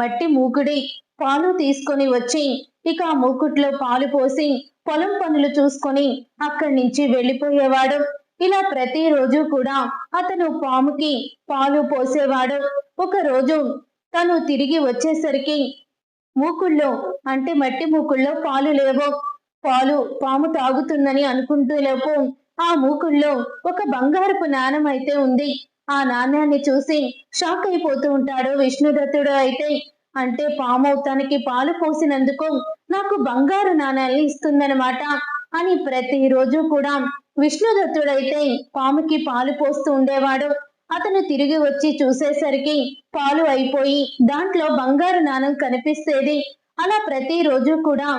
మట్టి మూకుడి పాలు తీసుకొని వచ్చి ఇక ఆ మూకుట్లో పాలు పోసి పొలం పనులు చూసుకొని అక్కడి నుంచి వెళ్ళిపోయేవాడు. ఇలా ప్రతిరోజు కూడా అతను పాముకి పాలు పోసేవాడు. ఒక రోజు తను తిరిగి వచ్చేసరికి మూకుళ్ళో అంటే మట్టి మూకుళ్ళో పాలు లేవు? పాలు పాము తాగుతుందని అనుకుంటూ లేపు. ఆ మూకుళ్ళో ఒక బంగారపు నాణం అయితే ఉంది. ఆ నాణ్యాన్ని చూసి షాక్ అయిపోతూ ఉంటాడు విష్ణుదత్తుడు అయితే. అంటే పాము తనకి పాలు పోసినందుకు నాకు బంగారు నాణ్యాలు ఇస్తుందన్నమాట అని ప్రతిరోజు కూడా విష్ణుదత్తుడైతే పాముకి పాలు పోస్తూ ఉండేవాడు. అతను తిరిగి వచ్చి చూసేసరికి పాలు అయిపోయి దాంట్లో బంగారు నాణం కనిపిస్తేది. అలా ప్రతిరోజు కూడా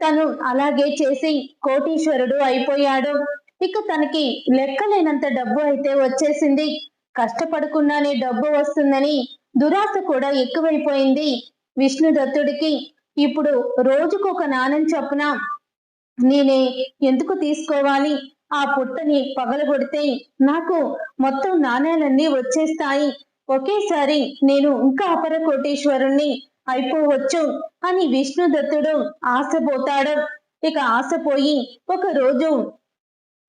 తను అలాగే చేసి కోటీశ్వరుడు అయిపోయాడు. ఇక తనకి లెక్కలేనంత డబ్బు అయితే వచ్చేసింది. కష్టపడకుండానే డబ్బు వస్తుందని దురాశ కూడా ఎక్కువైపోయింది. విష్ణుదత్తుడికి ఇప్పుడు రోజుకు ఒక నాణం చొప్పున నేనే ఎందుకు తీసుకోవాలి? ఆ పుట్టని పగలగొడితే నాకు మొత్తం నాణేలన్నీ వచ్చేస్తాయి. ఒకేసారి నేను ఇంకా అపర కోటేశ్వరుణ్ణి అయిపోవచ్చు అని విష్ణుదత్తుడు ఆశపోతాడు. ఇక ఆశపోయి ఒక రోజు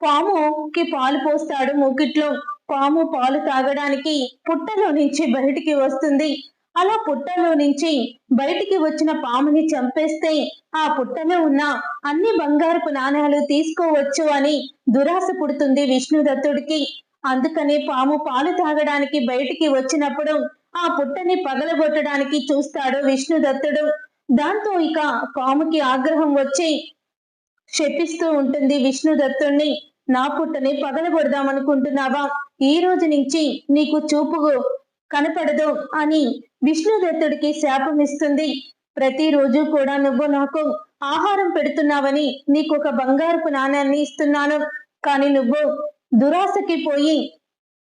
పాముకి పాలు పోస్తాడు మూకిట్లో. పాము పాలు తాగడానికి పుట్టలో నుంచి బయటికి వస్తుంది. అలా పుట్టలో నుంచి బయటికి వచ్చిన పాముని చంపేస్తే ఆ పుట్టలో ఉన్న అన్ని బంగారపు నాణ్యాలు తీసుకోవచ్చు అని దురాశ పుడుతుంది విష్ణుదత్తుడికి. అందుకని పాము పాలు తాగడానికి బయటికి వచ్చినప్పుడు ఆ పుట్టని పగలగొట్టడానికి చూస్తాడు విష్ణుదత్తుడు. దాంతో ఇక పాముకి ఆగ్రహం వచ్చి శపిస్తూ ఉంటుంది విష్ణుదత్తుణ్ణి. నా పుట్టని పగలగొడదామనుకుంటున్నావా ఈ రోజు నుంచి నీకు చూపు కనపడదు అని విష్ణుదత్తుడికి శాపం ఇస్తుంది ప్రతిరోజు కూడా నువ్వు నాకు ఆహారం పెడుతున్నావని నీకు ఒక బంగారపు నాణ్యాన్ని ఇస్తున్నాను. కానీ నువ్వు దురాశకి పోయి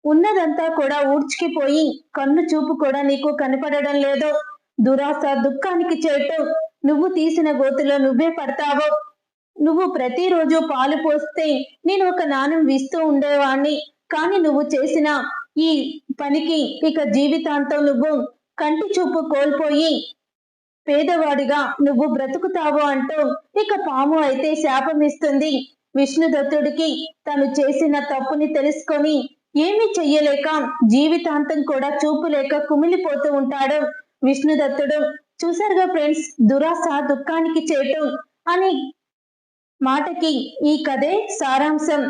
ఉన్నదంతా కూడా ఊడ్చుకిపోయి కన్ను చూపు కూడా నీకు కనపడడం లేదు. దురాశ దుఃఖానికి చేటు. నువ్వు తీసిన గోతులో నువ్వే పడతావు. నువ్వు ప్రతిరోజు పాలు పోస్తే నేను ఒక నాణం వీస్తూ ఉండేవాణ్ణి. కానీ నువ్వు చేసిన ఈ పనికి ఇక జీవితాంతం నువ్వు కంటి చూపు కోల్పోయి పేదవాడిగా నువ్వు బ్రతుకుతావు అంటూ ఇక పాము అయితే శాపం ఇస్తుంది విష్ణుదత్తుడికి తను చేసిన తప్పుని తెలుసుకొని ఏమీ చెయ్యలేక జీవితాంతం కూడా చూపు లేక కుమిలిపోతూ ఉంటాడు. విష్ణుదత్తుడు చూసారుగా ఫ్రెండ్స్ దురాశ దుఃఖానికి చేటు అని మాటకి ఈ కథే సారాంశం.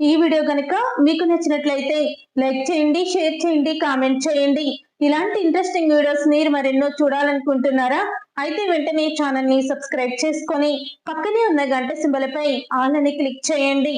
ఈ వీడియో కనుక మీకు నచ్చినట్లయితే లైక్ చేయండి షేర్ చేయండి కామెంట్ చేయండి. ఇలాంటి ఇంట్రెస్టింగ్ వీడియోస్ మీరు మరెన్నో చూడాలనుకుంటున్నారా? అయితే వెంటనే ఛానల్ని సబ్స్క్రైబ్ చేసుకొని పక్కనే ఉన్న గంట సింబల్ పై ఆల్ అని క్లిక్ చేయండి.